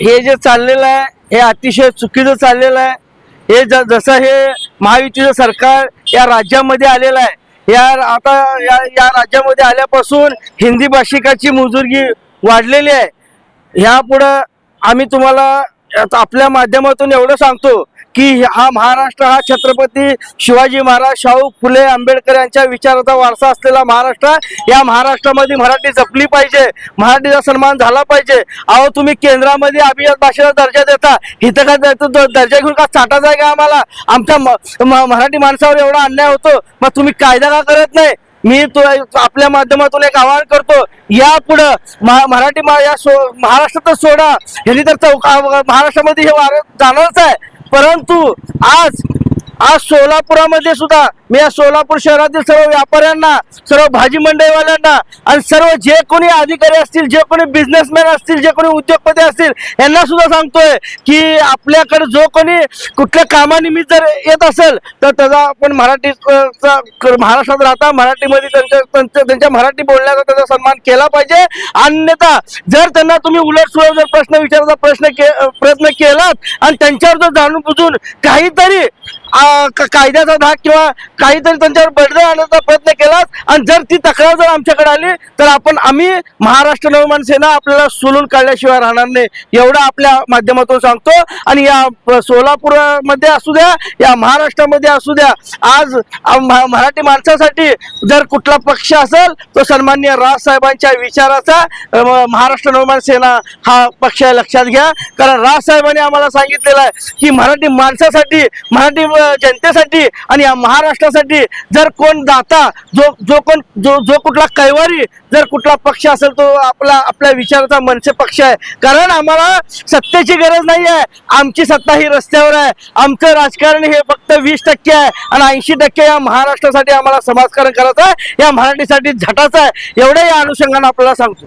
हे जे चाललेलं आहे हे अतिशय चुकीचं चाललेलं आहे. हे ज जसं हे महायुतीचं सरकार या राज्यामध्ये आलेलं आहे या आता या या राज्यामध्ये आल्यापासून हिंदी भाषिकाची मुजुर्गी वाढलेली आहे. ह्यापुढं आम्ही तुम्हाला आपल्या माध्यमातून एवढं सांगतो की हा महाराष्ट्र हा छत्रपती शिवाजी महाराज शाहू फुले आंबेडकर यांच्या विचाराचा वारसा असलेला महाराष्ट्र या महाराष्ट्रामध्ये मराठी जपली पाहिजे. मराठीचा सन्मान झाला पाहिजे. अहो तुम्ही केंद्रामध्ये अभिजात भाषेला दर्जा देता. इथं का दर्जा घेऊन का चाटायचा आहे का आम्हाला? आमच्या म- म- मराठी माणसावर एवढा अन्याय होतो. मग तुम्ही कायदा का करत नाही? मी तो आपल्या माध्यमातून एक आवाहन करतो. या पुढं महा- मराठी मा- या सो महाराष्ट्रातच सोडा. ह्यांनी तर चौका महाराष्ट्रामध्ये हे वार जाणारच आहे. परंतु आज आज सोलापुरामध्ये सुद्धा मी या सोलापूर शहरातील सर्व व्यापाऱ्यांना सर्व भाजी मंडईवाल्यांना आणि सर्व जे कोणी अधिकारी असतील जे कोणी बिझनेसमॅन असतील जे कोणी उद्योगपती असतील यांना सुद्धा सांगतोय की आपल्याकडे जो कोणी कुठल्या कामानिमित्त जर येत असेल तर त्याचा आपण मराठी महाराष्ट्रात राहता मराठीमध्ये त्यांच्या त्यांच्या मराठी बोलण्याचा त्याचा सन्मान केला पाहिजे. अन्यथा जर त्यांना तुम्ही उलट सुलट जर प्रश्न विचारायचा प्रश्न के प्रयत्न केलात आणि त्यांच्यावर जर जाणून बुजून काहीतरी कायद्याचा धाक किंवा काहीतरी त्यांच्यावर बदल आणण्याचा प्रयत्न केला आणि जर ती तक्रार जर आमच्याकडे आली तर आपण आम्ही महाराष्ट्र नवमान सेना आपल्याला सोलून काढल्याशिवाय राहणार नाही. एवढं आपल्या माध्यमातून सांगतो. आणि या सोलापूरमध्ये असू द्या या महाराष्ट्रामध्ये असू द्या आज महा- मराठी माणसासाठी जर कुठला पक्ष असेल तो सन्मान्य राजसाहेबांच्या विचाराचा महाराष्ट्र नवमान सेना हा पक्ष लक्षात घ्या. कारण राजसाहेबांनी आम्हाला सांगितलेलं आहे की मराठी माणसासाठी मराठी जनतेसाठी आणि या महाराष्ट्रासाठी जर कोण दाता जो जो कोण जो जो कुठला कैवारी जर कुठला पक्ष असेल तो आपला आपल्या विचाराचा मनसे पक्ष आहे. कारण आम्हाला सत्तेची गरज नाही आहे. आमची सत्ता ही रस्त्यावर आहे. आमचं राजकारण हे फक्त वीस टक्के आहे आणि ऐंशी टक्के या महाराष्ट्रासाठी आम्हाला समाजकारण करायचं आहे. या मराठीसाठी झटाचं आहे. एवढं या अनुषंगाने आपल्याला सांगतो.